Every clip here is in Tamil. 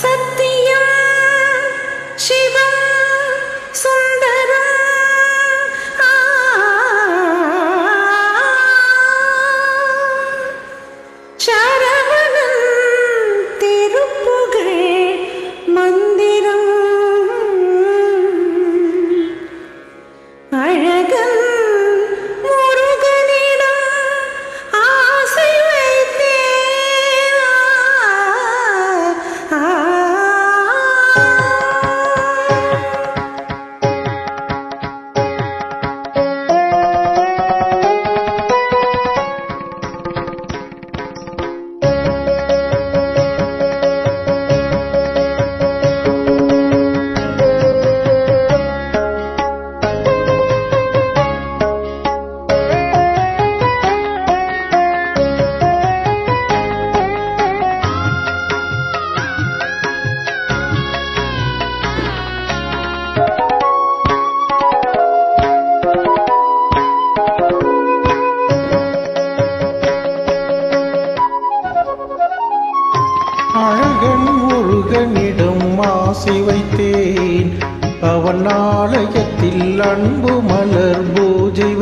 Senti அவனிடம் ஆசை வைத்தேன். அவன் ஆலயத்தில் அன்பு மலர் பூஜை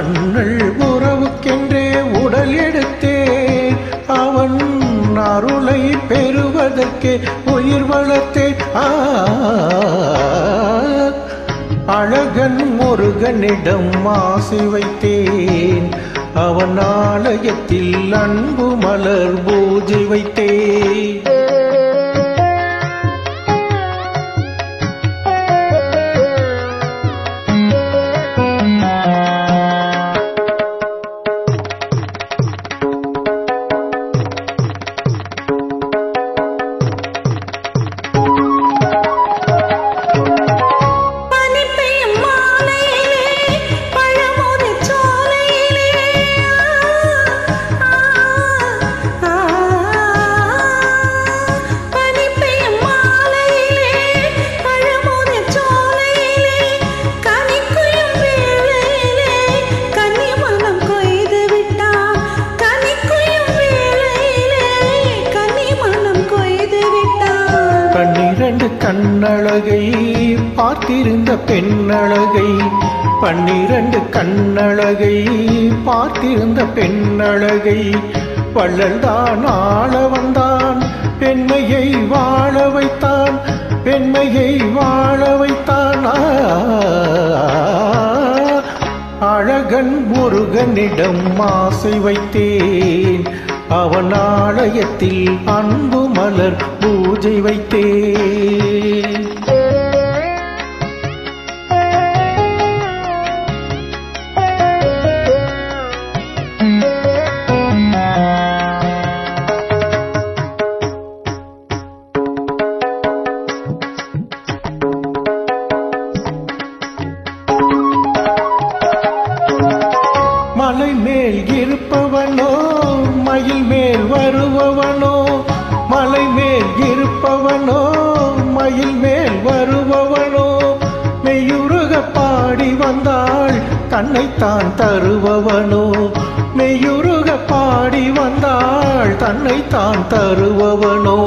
அண்ணல் உறவுக்கென்றே உடல் எடுத்தேன். அவன் அருளை பெறுவதற்கே உயிர் வளர்த்தேன். ஆ, அழகன் முருகனிடம் ஆசி வைத்தேன். அவன் ஆலயத்தில் அன்பு மலர் பூஜை வைத்தேன். கண்ணழகை பார்த்திருந்த பெண்ணழகை பன்னிரண்டு கண்ணழகை பார்த்திருந்த பெண்ணழகை வள்ளல்தான் ஆள வந்தான் பெண்மையை வாழ வைத்தான் பெண்மையை வாழ வைத்தான். அழகன் முருகனிடம் ஆசை வைத்தேன் அவன் ஆலயத்தில் அன்பு மலர் பூஜை வைத்தேன். வருபவனோ மலை மேல் இருப்பவனோ மயில் மேல் வருபவனோ மெய்யுருக பாடி வந்தாள் தன்னைத்தான் தருபவனோ. மெய்யுருக பாடி வந்தாள் தன்னைத்தான் தருபவனோ.